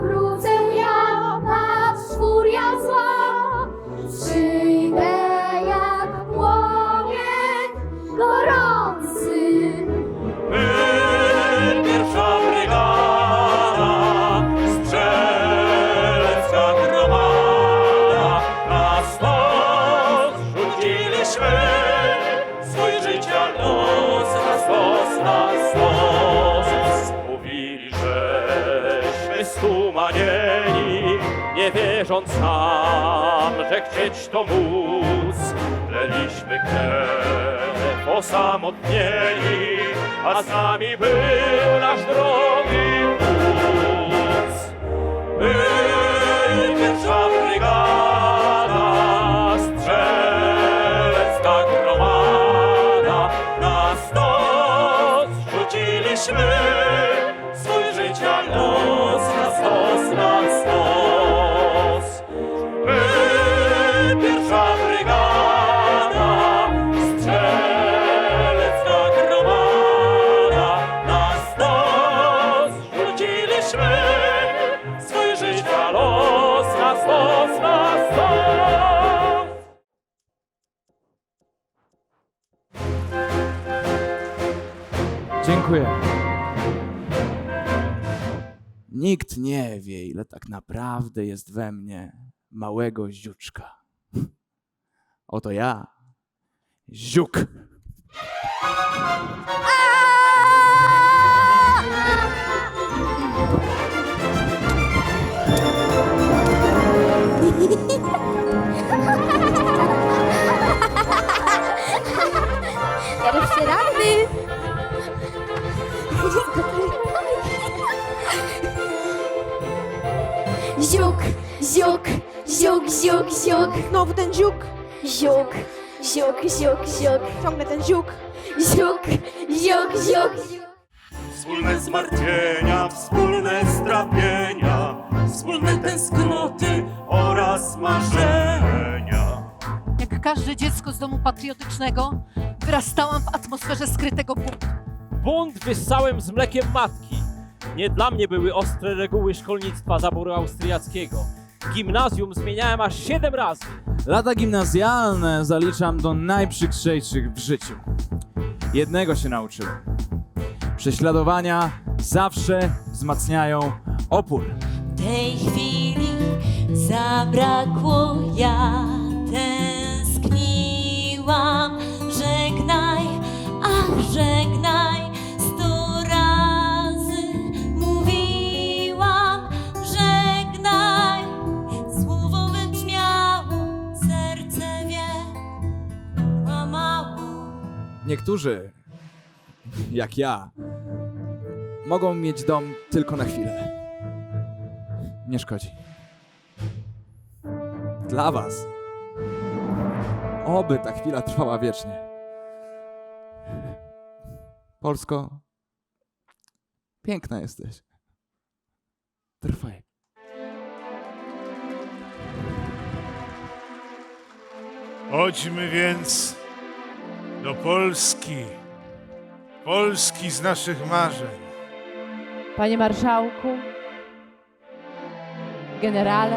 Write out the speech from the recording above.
abruce. Nie wierząc sam, że chcieć to móc. Leliśmy krew osamotnieni, a z nami był nasz drogi wódz. Był pierwsza brygada, strzelecka gromada, na stos rzuciliśmy Dziękuję. Nikt nie wie, ile tak naprawdę jest we mnie małego ziuczka. Oto ja, ziuk. Ziuk, ziuk, ziuk, ziuk, ziuk, Znowu ten ziuk, ziuk, ziuk, ziuk, ziuk, ciągle ten ziuk. ziuk, ziuk, ziuk. Wspólne zmartwienia, wspólne strapienia, wspólne tęsknoty oraz marzenia. Jak każde dziecko z domu patriotycznego, wyrastałam w atmosferze skrytego buntu. Bunt wyssałem z mlekiem matki. Nie dla mnie były ostre reguły szkolnictwa zaboru austriackiego. Gimnazjum zmieniałem aż siedem razy. Lata gimnazjalne zaliczam do najprzykrzejszych w życiu. Jednego się nauczyłem. Prześladowania zawsze wzmacniają opór. tej chwili zabrakło, ja tęskniłam. Niektórzy, jak ja, mogą mieć dom tylko na chwilę. Nie szkodzi. Dla was. Oby ta chwila trwała wiecznie. Polsko, piękna jesteś. Trwaj. Chodźmy więc do Polski. Polski z naszych marzeń. Panie marszałku, generale,